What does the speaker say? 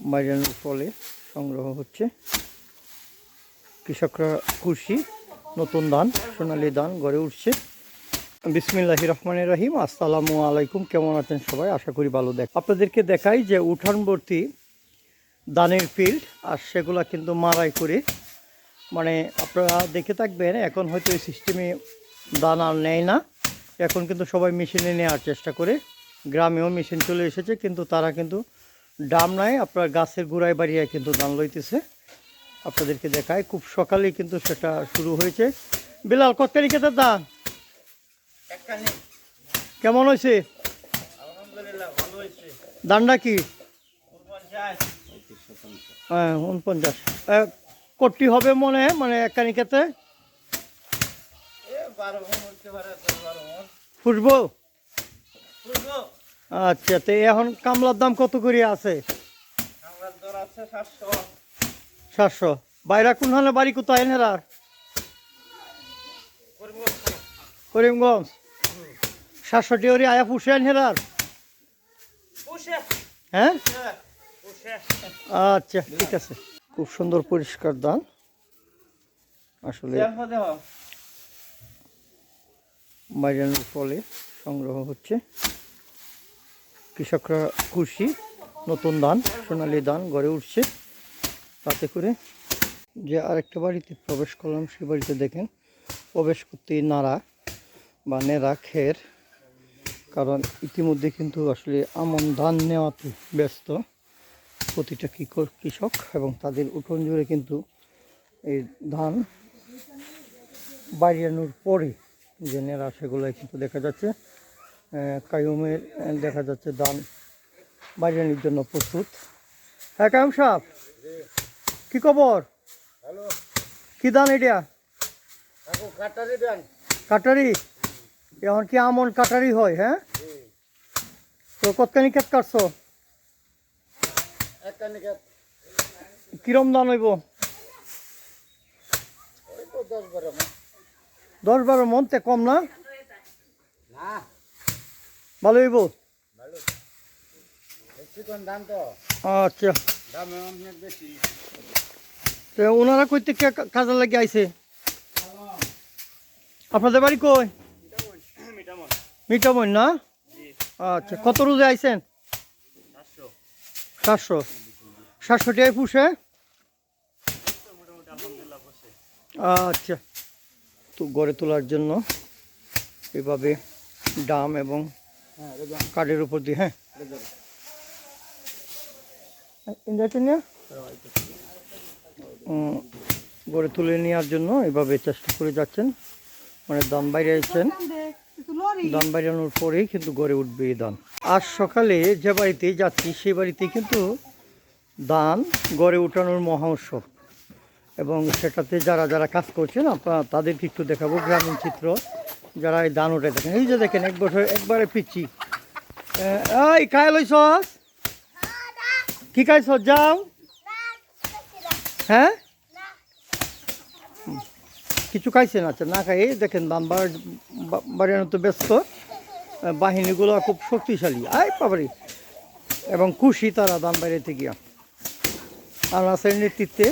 বাজানোর ফলে সংগ্রহ হচ্ছে। কৃষকরা খুশি, নতুন ধান, সোনালী ধান গড়ে উঠছে। বিসমিল্লাহ রহমান রাহিম, আসসালামু আলাইকুম, কেমন আছেন সবাই? আশা করি ভালো দেখ আপনাদেরকে দেখাই যে উঠানবর্তী ধানের ফিল্ড আর সেগুলা কিন্তু মারাই করে মানে আপনারা দেখে থাকবেন, এখন হয়তো এই সিস্টেমে ধান আর নেয় না। এখন কিন্তু সবাই মেশিনে নেওয়ার চেষ্টা করে। গ্রামেও মেশিন চলে এসেছে, কিন্তু তারা কিন্তু ডাম নাই আপনার গাছের গোড়ায় বাড়িয়ে কিন্তু ধান লইতেছে। আপনাদেরকে দেখায় খুব সকালেই কিন্তু সেটা শুরু হয়েছে। বিলাল কত তারিখে তার দান? কেমন হয়েছে? দানটা কি? হ্যাঁ উনপঞ্চাশ। কটি হবে মনে মানে এক কানিকাতে ফুটবো। আচ্ছা তো এখন কামলার দাম কত করে আছে? সাতশো। বাইরা কোন হলে বাড়ি কোথায় এনার করিমগঞ্জ। সাতশো টিওরি আয়া পুষে হেরার হ্যাঁ? আচ্ছা ঠিক আছে। খুব সুন্দর পরিষ্কার দান আসলে বাজানোর ফলে সংগ্রহ হচ্ছে। কৃষকরা খুশি, নতুন ধান, সোনালী ধান গড়ে উঠছে। তাতে করে যে আরেকটা বাড়িতে প্রবেশ করলাম, সে বাড়িতে দেখেন প্রবেশ করতেই নাড়া বা নেড়া খের। কারণ ইতিমধ্যে কিন্তু আসলে আমন ধান নেওয়াতে ব্যস্ত প্রতিটা কৃষক কৃষক এবং তাদের উঠোন জুড়ে কিন্তু এই ধান বাড়িয়ানোর পরে যে নেড়া, সেগুলোই কিন্তু দেখা যাচ্ছে। কায়ুমের দেখা যাচ্ছে ধান বাড়িয়ানির জন্য প্রস্তুত। হ্যাঁ কায়ুম সাহেব কি খবর? কি ধান এটা? কাটারি এখন কি আমন কাটারি হয় হ্যাঁ? তো কতখানি ক্ষেত কাটছো? কিরম দাম হইব? দশ বারো মন। তে কম না। ভালো হইব? আচ্ছা। তো ওনারা কই থেকে কাজে লাগে আইছে? আপনাদের বাড়ি কই? মিঠামইন না? আচ্ছা কত রোজে আইছেন? সাতশো। সাতশো টাকায় পুষে? আচ্ছা। তো গড়ে তোলার জন্য এভাবে ডাম এবং কাঠের উপর দিয়ে হ্যাঁ। নিয়ে গড়ে তুলে নেওয়ার জন্য এভাবে চেষ্টা করে যাচ্ছেন। মানে দাম বাইরে আছেন দান বাড়ানোর পরেই কিন্তু গড়ে উঠবে এই দান আজ সকালে যে বাড়িতে যাচ্ছি সেই বাড়িতে কিন্তু দান গড়ে উঠানোর মহা উৎসব এবং সেটাতে যারা যারা কাজ করছেন আপনারা তাদেরকে একটু দেখাবো। গ্রামীণ চিত্র। যারা এই দান উঠে দেখেন এই যে দেখেন, এক বছর একবারে পিচ্ছি। এই, খায় লইছ কি খাইছ, যাও? হ্যাঁ। কিছু খাইছেন? আচ্ছা না খাই। দেখেন দাম বাড়ানো তো ব্যস্ত। বাহিনীগুলো খুব শক্তিশালী। আয় বাবারি। এবং খুশি তারা দাম বাড়িতে গিয়া আর নেতৃত্বে